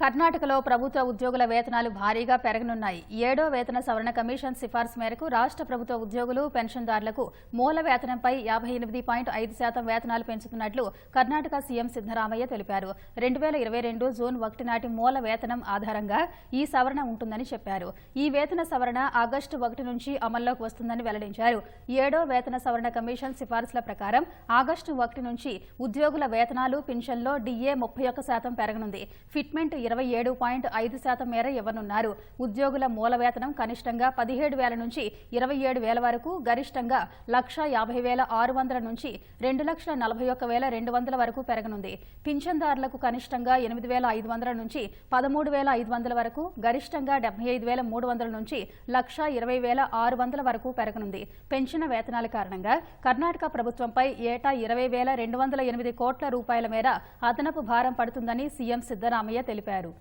కర్ణాటకలో ప్రభుత్వ ఉద్యోగుల వేతనాలు భారీగా పెరగనున్నాయి. ఏడో వేతన సవరణ కమిషన్ సిఫార్సు మేరకు రాష్ట్ర ప్రభుత్వ ఉద్యోగులు పెన్షన్దారులకు మూల వేతనంపై యాభై ఎనిమిది పాయింట్ ఐదు శాతం వేతనాలు పెంచుతున్నట్లు కర్ణాటక సీఎం సిద్దరామయ్య తెలిపారు. రెండు వేల ఇరవై రెండు జూన్ ఒకటి నాటి మూల వేతనం ఆధారంగా ఈ సవరణ ఉంటుందని చెప్పారు. ఈ వేతన సవరణ ఆగస్టు ఒకటి నుంచి అమల్లోకి వస్తుందని వెల్లడించారు. ఏడో వేతన సవరణ కమిషన్ సిఫార్సుల ప్రకారం ఆగస్టు ఒకటి నుంచి ఉద్యోగుల వేతనాలు పింఛన్లో డిఏ ముప్పై ఒక్క శాతం పెరగనుంది. ఫిట్మెంట్ ఇరవై ఏడు పాయింట్ ఐదు శాతం మేర ఇవ్వనున్నారు. ఉద్యోగుల మూల వేతనం కనిష్టంగా పదిహేడు వేల నుంచి ఇరవై ఏడు వేల వరకు గరిష్టంగా లక్ష యాభై వేల ఆరు వందల నుంచి రెండు లక్షల నలభై ఒక్క వేల రెండు వందల వరకు పెరగనుంది. పింఛన్దారులకు కనిష్టంగా ఎనిమిది వేల ఐదు వందల నుంచి పదమూడు వేల ఐదు వందల వరకు గరిష్టంగా డెబ్బై ఐదు వేల మూడు వందల నుంచి లక్ష ఇరవై వేల ఆరు వందల వరకు పెరగనుంది. పెంచిన వేతనాల కారణంగా కర్ణాటక ప్రభుత్వంపై ఏటా ఇరవై వేల రెండు వందల ఎనిమిది కోట్ల రూపాయల మేర అదనపు భారం పడుతుందని సీఎం సిద్దరామయ్య తెలిపారు. చేశారు